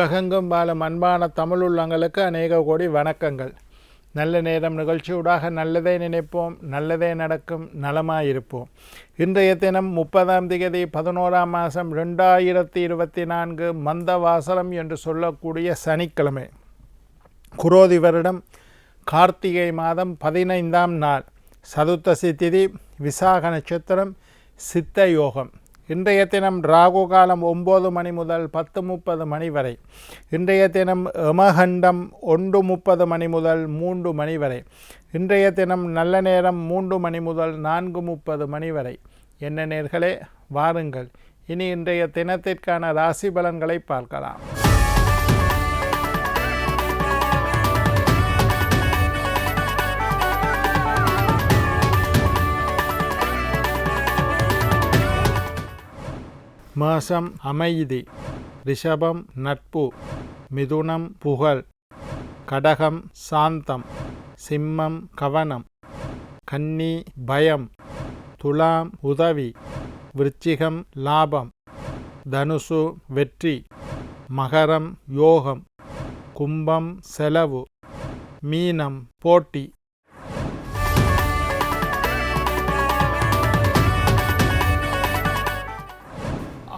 உலகெங்கும் வாழும் அன்பான தமிழ் உள்ளங்களுக்கு அநேக கோடி வணக்கங்கள். நல்ல நேரம் நிகழ்ச்சியூடாக நல்லதே நினைப்போம் நல்லதே நடக்கும் நலமாயிருப்போம். இன்றைய தினம் முப்பதாம் திகதி பதினோராம் மாதம் ரெண்டாயிரத்தி இருபத்தி நான்கு மந்த வாசலம் என்று சொல்லக்கூடிய சனிக்கிழமை. குரோதி வருடம் கார்த்திகை மாதம் பதினைந்தாம் நாள். சதுர்த்தசி திதி விசாக நட்சத்திரம் சித்த யோகம். இன்றைய தினம் ராகு காலம் ஒம்பது மணி முதல் பத்து முப்பது மணி வரை. இன்றைய தினம் எமகண்டம் ஒன்று முப்பது மணி முதல் மூன்று மணி வரை. இன்றைய தினம் நல்ல நேரம் மூன்று மணி முதல் நான்கு முப்பது மணி வரை. என்ன நேர்களே வாருங்கள். இனி இன்றைய தினத்திற்கான ராசி பலன்களை பார்க்கலாம். மாசம் அமைதி. ரிஷபம் நட்பு. மிதுனம் புகழ். கடகம் சாந்தம். சிம்மம் கவனம். கன்னி பயம். துலாம் உதவி. விருச்சிகம் லாபம். தனுசு வெற்றி. மகரம் யோகம். கும்பம் செலவு. மீனம் போட்டி.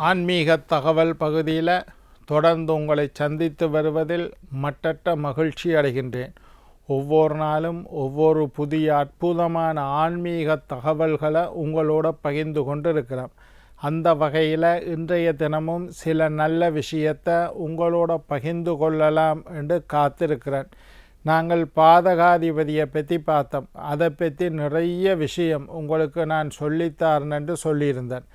ஆன்மீக தகவல் பகுதியில் தொடர்ந்து உங்களை சந்தித்து வருவதில் மட்டற்ற மகிழ்ச்சி அடைகின்றேன். ஒவ்வொரு நாளும் ஒவ்வொரு புதிய அற்புதமான ஆன்மீக தகவல்களை உங்களோட பகிர்ந்து கொண்டு இருக்கிறோம் அந்த வகையில் இன்றைய தினமும் சில நல்ல விஷயத்தை உங்களோட பகிர்ந்து கொள்ளலாம் என்று காத்திருக்கிறேன். நாங்கள் பாதகாதிபதியை பற்றி பார்த்தோம். அதை பற்றி நிறைய விஷயம் உங்களுக்கு நான் சொல்லித்தாரன் என்று சொல்லியிருந்தேன்.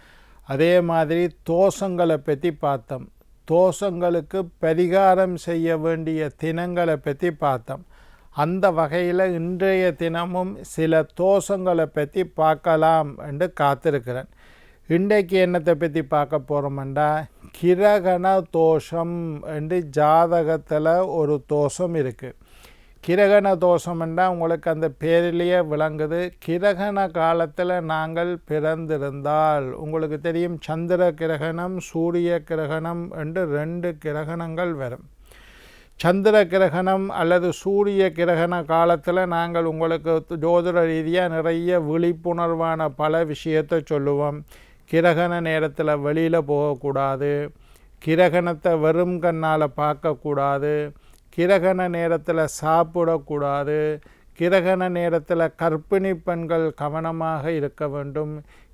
அதே மாதிரி தோஷங்களை பற்றி பார்த்தோம். தோஷங்களுக்கு பரிகாரம் செய்ய வேண்டிய தினங்களை பற்றி பார்த்தோம். அந்த வகையில் இன்றைய தினமும் சில தோஷங்களை பற்றி பார்க்கலாம் என்று காத்திருக்கிறேன். இன்றைக்கு என்னத்தை பற்றி பார்க்க போகிறோம்டா கிரகண தோஷம் என்று ஜாதகத்தில் ஒரு தோஷம் இருக்குது கிரகண தோஷம்னா உங்களுக்கு அந்த பேரிலேயே விளங்குது. கிரகண காலத்தில் நாங்கள் பிறந்திருந்தால் உங்களுக்கு தெரியும் சந்திர கிரகணம் சூரிய கிரகணம் என்று ரெண்டு கிரகணங்கள் வரும். சந்திர கிரகணம் அல்லது சூரிய கிரகண காலத்தில் நாங்கள் உங்களுக்கு ஜோதிட ரீதியாக நிறைய விழிப்புணர்வான பல விஷயத்தை சொல்லுவோம். கிரகண நேரத்தில் வெளியில் போகக்கூடாது. கிரகணத்தை வெறும் கண்ணால் பார்க்கக்கூடாது. கிரகண நேரத்தில் சாப்பிடக்கூடாது. கிரகண நேரத்தில் கர்ப்பிணி பெண்கள் கவனமாக இருக்க வேண்டும்.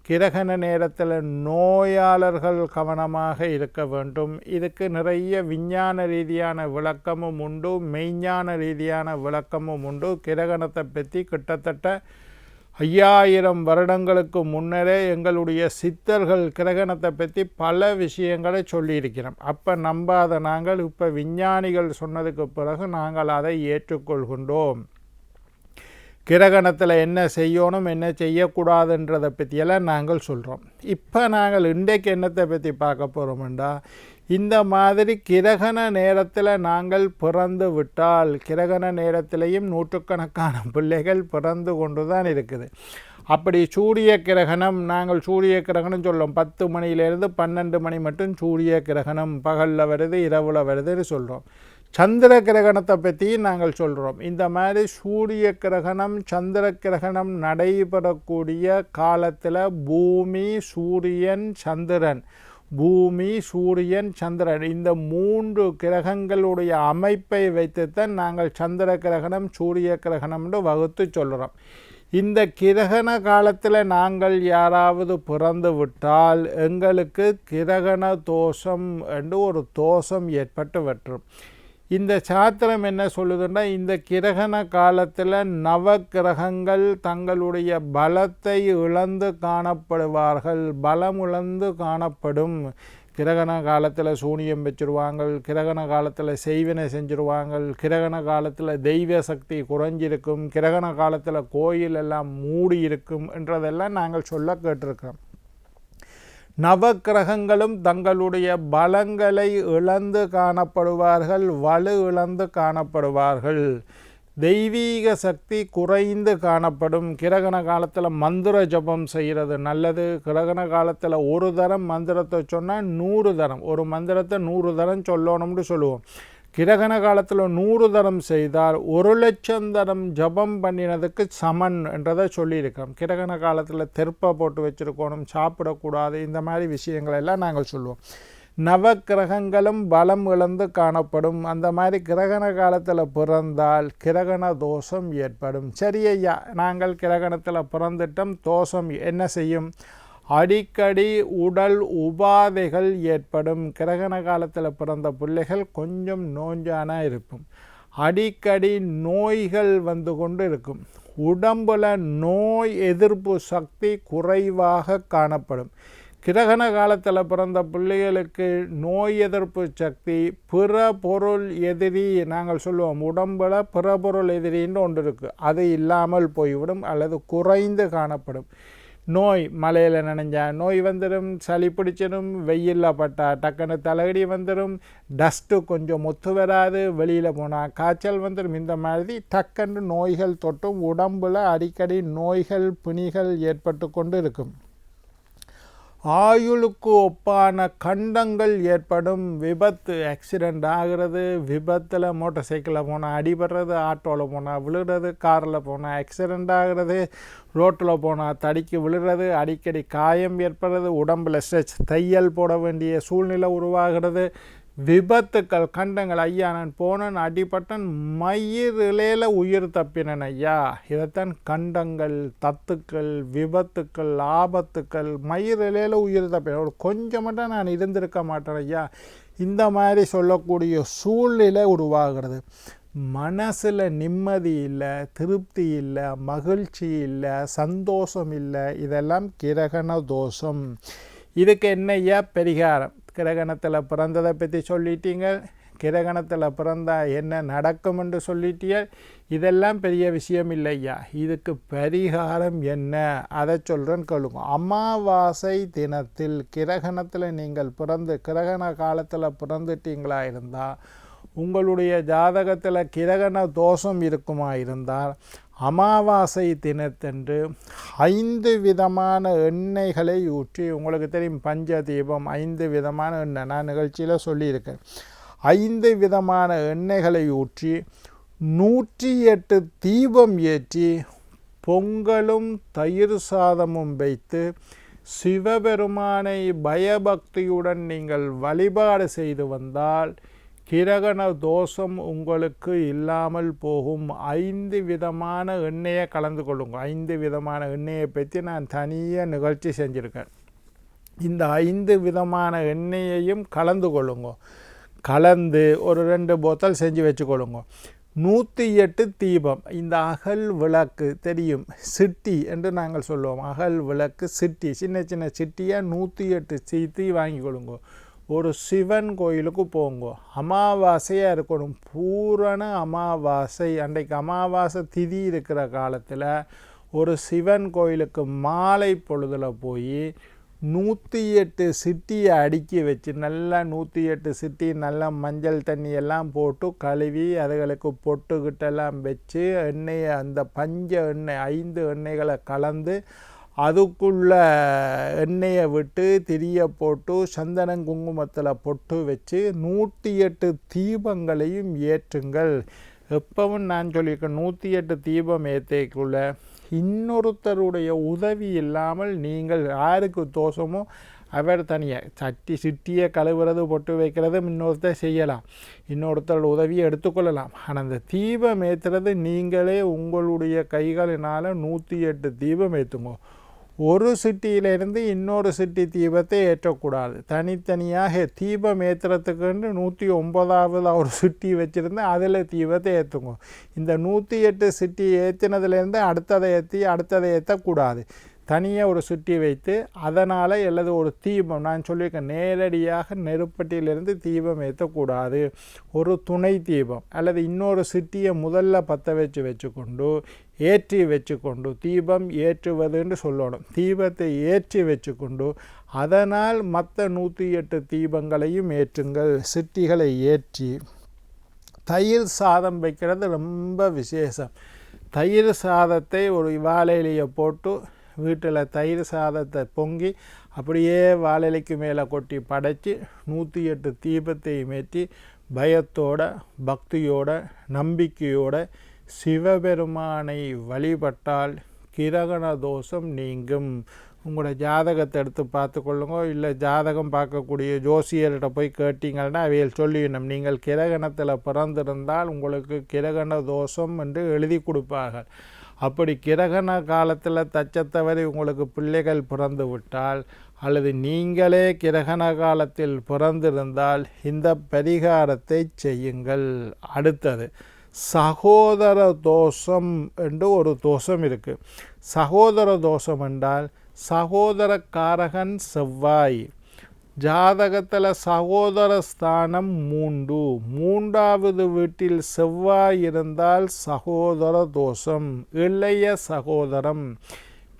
கிரகண நேரத்தில் நோயாளர்கள் கவனமாக இருக்க வேண்டும். இதுக்கு நிறைய விஞ்ஞான ரீதியான விளக்கமும் உண்டு மெய்ஞான ரீதியான விளக்கமும் உண்டு. கிரகணத்தை பற்றி கிட்டத்தட்ட ஐயாயிரம் வருடங்களுக்கு முன்னரே எங்களுடைய சித்தர்கள் கிரகணத்தை பற்றி பல விஷயங்களை சொல்லியிருக்கிறோம். அப்போ நம்பாத நாங்கள் இப்போ விஞ்ஞானிகள் சொன்னதுக்கு பிறகு நாங்கள் அதை ஏற்றுக்கொள்கின்றோம். கிரகணத்தில் என்ன செய்யணும் என்ன செய்யக்கூடாதுன்றதை பற்றியெல்லாம் நாங்கள் சொல்கிறோம் இப்போ நாங்கள் இன்றைக்கு என்னத்தை பற்றி பார்க்க போகிறோம்டா இந்த மாதிரி கிரகண நேரத்தில் நாங்கள் பிறந்து விட்டால் கிரகண நேரத்திலையும் நூற்றுக்கணக்கான பிள்ளைகள் பிறந்து கொண்டு தான் இருக்குது. அப்படி சூரிய கிரகணம் நாங்கள் சூரிய கிரகணம் சொல்லுவோம் பத்து மணியிலேருந்து பன்னெண்டு மணி மட்டும் சூரிய கிரகணம் பகலில் வருது இரவில் வருதுன்னு சொல்கிறோம் சந்திர கிரகணத்தை பற்றியும் நாங்கள் சொல்கிறோம் இந்த மாதிரி சூரிய கிரகணம் சந்திர கிரகணம் நடைபெறக்கூடிய காலத்தில் பூமி சூரியன் சந்திரன் பூமி சூரியன் சந்திரன். இந்த மூன்று கிரகங்களுடைய அமைப்பை வைத்துத்தான் நாங்கள் சந்திர கிரகணம் சூரிய கிரகணம்னு வகுத்து சொல்கிறோம் இந்த கிரகண காலத்தில் நாங்கள் யாராவது பிறந்து விட்டால் எங்களுக்கு கிரகண தோஷம் என்று ஒரு தோஷம் ஏற்பட்டு வற்றும் இந்த சாத்திரம் என்ன சொல்லுதுன்னா இந்த கிரகண காலத்தில் நவ கிரகங்கள் தங்களுடைய பலத்தை இழந்து காணப்படுவார்கள் பலம் இழந்து காணப்படும். கிரகண காலத்தில் சூனியம் வச்சுருவாங்க கிரகண காலத்தில் செய்வினை செஞ்சுருவாங்க கிரகண காலத்தில் தெய்வ சக்தி குறைஞ்சிருக்கும் கிரகண காலத்தில் கோயில் எல்லாம் மூடி இருக்கும் என்றதெல்லாம் நாங்கள் சொல்ல கேட்டிருக்கிறோம். நவக்கிரகங்களும் தங்களுடைய பலங்களை இழந்து காணப்படுவார்கள் வலு இழந்து காணப்படுவார்கள். தெய்வீக சக்தி குறைந்து காணப்படும். கிரகண காலத்தில் மந்திர ஜபம் செய்கிறது நல்லது. கிரகண காலத்தில் ஒரு தரம் மந்திரத்தை சொன்னால் நூறு தரம். ஒரு மந்திரத்தை நூறு தரம் சொல்லணும்னு சொல்லுவோம். கிரகண காலத்தில் நூறு தரம் செய்தால் ஒரு லட்சம் தரம் ஜபம் பண்ணினதுக்கு சமன் என்றதை சொல்லியிருக்கோம். கிரகண காலத்தில் தெற்பை போட்டு வச்சுருக்கணும் சாப்பிடக்கூடாது இந்த மாதிரி விஷயங்கள் எல்லாம் நாங்கள் சொல்லுவோம். நவ கிரகங்களும் பலம் இழந்து காணப்படும். அந்த மாதிரி கிரகண காலத்தில் பிறந்தால் கிரகண தோஷம் ஏற்படும். சரி ஐயா நாங்கள் கிரகணத்தில் பிறந்துட்டோம் தோஷம் என்ன செய்யும்? அடிக்கடி உடல் உபாதைகள் ஏற்படும். கிரகண காலத்தில் பிறந்த பிள்ளைகள் கொஞ்சம் நோஞ்சானாக இருக்கும் அடிக்கடி நோய்கள் வந்து கொண்டு இருக்கும். உடம்பில் நோய் எதிர்ப்பு சக்தி குறைவாக காணப்படும். கிரகண காலத்தில் பிறந்த பிள்ளைகளுக்கு நோய் எதிர்ப்பு சக்தி பிற பொருள் எதிரி நாங்கள் சொல்லுவோம் உடம்பில் பிற பொருள் எதிரின்னு ஒன்று இருக்குது அது இல்லாமல் போய்விடும் அல்லது குறைந்து காணப்படும். நோய் மலையில் நனைஞ்சா நோய் வந்துடும் சளி பிடிச்சிடும் வெயிலில் பட்டா டக்குன்னு தலையடி வந்துடும் டஸ்ட்டு கொஞ்சம் ஒத்து வராது வெளியில் போனால் காய்ச்சல் வந்துடும் இந்த மாதிரி டக்குன்னு நோய்கள் தொட்டும் உடம்பில் அடிக்கடி நோய்கள் பிணிகள் ஏற்பட்டு கொண்டு இருக்கும். ஆயுளுக்கு ஒப்பான கண்டங்கள் ஏற்படும். விபத்து ஆக்சிடெண்ட் ஆகிறது. விபத்தில் மோட்டார் சைக்கிளில் போனால் அடிபடுறது ஆட்டோவில் போனால் விழுறது காரில் போனால் ஆக்சிடெண்ட் ஆகிறது ரோட்டில் போனால் தடிக்கு விழுறது அடிக்கடி காயம் ஏற்படுறது உடம்பில் ஸ்ட்ரெச் தையல் போட வேண்டிய சூழ்நிலை உருவாகிறது. விபத்துக்கள் கண்டங்கள் ஐயா நான் போனன் அடிபட்டன் மயிரிலேல உயிர் தப்பினன் ஐயா. இதைத்தான் கண்டங்கள் தத்துக்கள் விபத்துக்கள் ஆபத்துக்கள் மயிரிலேல உயிர் தப்பின ஒரு கொஞ்சம் மட்டும் நான் இருந்திருக்க மாட்டேன் ஐயா. இந்த மாதிரி சொல்லக்கூடிய சூழ்நிலை உருவாகிறது. மனசில் நிம்மதி இல்லை திருப்தி இல்லை மகிழ்ச்சி இல்லை சந்தோஷம் இல்லை. இதெல்லாம் கிரகண தோஷம். இதுக்கு என்னையா பரிகாரம். கிரகணத்தில் பிறந்ததை பற்றி சொல்லிட்டீங்க கிரகணத்தில் பிறந்தால் என்ன நடக்கும் என்று சொல்லிட்டிய இதெல்லாம் பெரிய விஷயம் இல்லையா? இதுக்கு பரிகாரம் என்ன? அதை சொல்கிறேன்னு கேளுங்க. அமாவாசை தினத்தில் கிரகணத்தில் நீங்கள் பிறந்து கிரகண காலத்தில் பிறந்துட்டீங்களா இருந்தால் உங்களுடைய ஜாதகத்தில் கிரகண தோஷம் இருக்குமா இருந்தால் அமாவாசை தினத்தன்று ஐந்து விதமான எண்ணெய்களை ஊற்றி உங்களுக்கு தெரியும் பஞ்ச தீபம் ஐந்து விதமான எண்ணெய். நான் நிகழ்ச்சியில் சொல்லியிருக்கேன். ஐந்து விதமான எண்ணெய்களை ஊற்றி நூற்றி எட்டு தீபம் ஏற்றி பொங்கலும் தயிர் சாதமும் வைத்து சிவபெருமானை பயபக்தியுடன் நீங்கள் வழிபாடு செய்து வந்தால் கிரகண தோஷம் உங்களுக்கு இல்லாமல் போகும். ஐந்து விதமான எண்ணெயை கலந்து கொள்ளுங்க. ஐந்து விதமான எண்ணெயை பற்றி நான் தனியாக நிகழ்ச்சி செஞ்சுருக்கேன். இந்த ஐந்து விதமான எண்ணெயையும் கலந்து கொள்ளுங்க. கலந்து ஒரு ரெண்டு போத்தல் செஞ்சு வச்சுக்கொள்ளுங்க. நூற்றி எட்டு தீபம். இந்த அகல் விளக்கு தெரியும். சிட்டி என்று நாங்கள் சொல்லுவோம். அகல் விளக்கு சிட்டி. சின்ன சின்ன சிட்டியாக நூற்றி எட்டு சீத்தி வாங்கி கொடுங்க ஒரு சிவன் கோயிலுக்கு போங்க. அமாவாசையாக இருக்கணும். பூரண அமாவாசை. அன்றைக்கு அமாவாசை திதி இருக்கிற காலத்தில் ஒரு சிவன் கோயிலுக்கு மாலை பொழுதில் போய் நூற்றி எட்டு சிட்டியை அடுக்கி வச்சு நல்லா நூற்றி எட்டு சிட்டி நல்லா மஞ்சள் தண்ணி எல்லாம் போட்டு கழுவி அதுகளுக்கு பொட்டுக்கிட்டெல்லாம் வச்சு எண்ணெயை அந்த பஞ்ச எண்ணெய் ஐந்து எண்ணெய்களை கலந்து அதுக்குள்ள எண்ணெயை விட்டு திரிய போட்டு சந்தனம் குங்குமத்தில் பொட்டு வச்சு நூற்றி எட்டு தீபங்களையும் ஏற்றுங்கள். எப்பவும் நான் சொல்லியிருக்கேன் நூற்றி எட்டு தீபம் ஏற்றக்குள்ள இன்னொருத்தருடைய உதவி இல்லாமல் நீங்கள் யாருக்கு தோஷமோ அவர் தனியாக சட்டி சிட்டியை கழுவுறது பொட்டு வைக்கிறது இன்னொருத்தர் செய்யலாம். இன்னொருத்தரோட உதவியை எடுத்துக்கொள்ளலாம். ஆனால் அந்த தீபம் ஏற்றுறது நீங்களே உங்களுடைய கைகளினால் நூற்றி எட்டு தீபம் ஏற்றுங்க ஒரு சிட்டியிலிருந்து இன்னொரு சிட்டி தீபத்தை ஏற்றக்கூடாது. தனித்தனியாக தீபம் ஏற்றுறதுக்குன்னு நூற்றி ஒன்பதாவது ஒரு சிட்டி வச்சுருந்து அதில் தீபத்தை ஏற்றுங்க. இந்த நூற்றி எட்டு சிட்டி ஏற்றினதுலேருந்து அடுத்ததை ஏற்றி அடுத்ததை ஏற்றக்கூடாது தனியாக ஒரு சுட்டி வைத்து அதனால் அல்லது ஒரு தீபம் நான் சொல்லியிருக்கேன் நேரடியாக நெருப்பட்டியிலிருந்து தீபம் ஏற்றக்கூடாது. ஒரு துணை தீபம் அல்லது இன்னொரு சிட்டியை முதல்ல பற்ற வச்சு வச்சுக்கொண்டு ஏற்றி வச்சுக்கொண்டு தீபம் ஏற்றுவதுன்னு சொல்லணும். தீபத்தை ஏற்றி வச்சுக்கொண்டு அதனால் மற்ற நூற்றி எட்டு தீபங்களையும் ஏற்றுங்கள். சிட்டிகளை ஏற்றி. தயிர் சாதம் வைக்கிறது ரொம்ப விசேஷம். தயிர் சாதத்தை ஒரு வாழையிலேயே போட்டு வீட்டில் தயிர் சாதத்தை பொங்கி அப்படியே வாழலைக்கு மேலே கொட்டி படைச்சி நூற்றி எட்டு தீபத்தையும் ஏற்றி பயத்தோட பக்தியோட நம்பிக்கையோட சிவபெருமானை வழிபட்டால் கிரகண தோஷம் நீங்கும். உங்களோட ஜாதகத்தை எடுத்து பார்த்துக்கொள்ளுங்க. இல்லை ஜாதகம் பார்க்கக்கூடிய ஜோசியர்கிட்ட போய் கேட்டீங்கன்னா அவையில் சொல்லிடணும். நீங்கள் கிரகணத்தில் பிறந்திருந்தால் உங்களுக்கு கிரகண தோஷம் என்று எழுதி கொடுப்பார்கள். அப்படி கிரகண காலத்தில் தச்சத்தவரை உங்களுக்கு பிள்ளைகள் பிறந்து விட்டால் அல்லது நீங்களே கிரகண காலத்தில் பிறந்திருந்தால் இந்த பரிகாரத்தை செய்யுங்கள். அடுத்தது சகோதர தோஷம் என்று ஒரு தோஷம் இருக்குது சகோதர தோஷம் என்றால் சகோதரக்காரகன் செவ்வாய். ஜாதகத்தில் சகோதர ஸ்தானம் மூன்று. மூன்றாவது வீட்டில் செவ்வாய் இருந்தால் சகோதர தோஷம் இளைய சகோதரம்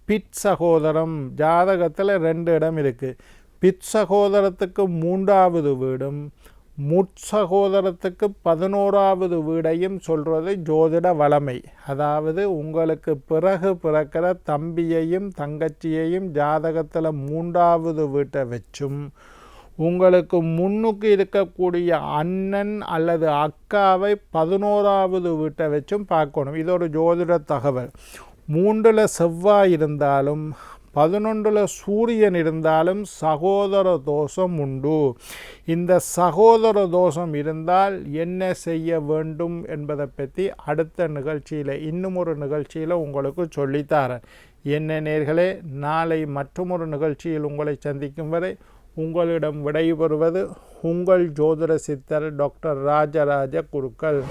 பிட் சகோதரம். ஜாதகத்தில் ரெண்டு இடம் இருக்குது பிட் சகோதரத்துக்கு மூன்றாவது வீடும் முற்சகோதரத்துக்கு பதினோராவது வீடையும் சொல்கிறது ஜோதிட வளமை. அதாவது உங்களுக்கு பிறகு பிறக்கிற தம்பியையும் தங்கச்சியையும் ஜாதகத்தில் மூன்றாவது வீட்டை வச்சும் உங்களுக்கு முன்னுக்கு இருக்கக்கூடிய அண்ணன் அல்லது அக்காவை பதினோராவது வீட்டை வச்சும் பார்க்கணும். இது ஒரு ஜோதிட தகவல். மூன்றில் செவ்வாய் இருந்தாலும் பதினொன்றில் சூரியன் இருந்தாலும் சகோதர தோஷம் உண்டு. இந்த சகோதர தோஷம் இருந்தால் என்ன செய்ய வேண்டும் என்பதை பற்றி அடுத்த நிகழ்ச்சியில் இன்னும் ஒரு நிகழ்ச்சியில் உங்களுக்கு சொல்லித்தாரேன். என்ன நேர்களே நாளை மற்றொரு நிகழ்ச்சியில் உங்களை சந்திக்கும் வரை உங்களிடம் விடைபெறுவது உங்கள் ஜோதிட சித்தர் டாக்டர் ராஜராஜ குருக்கள்.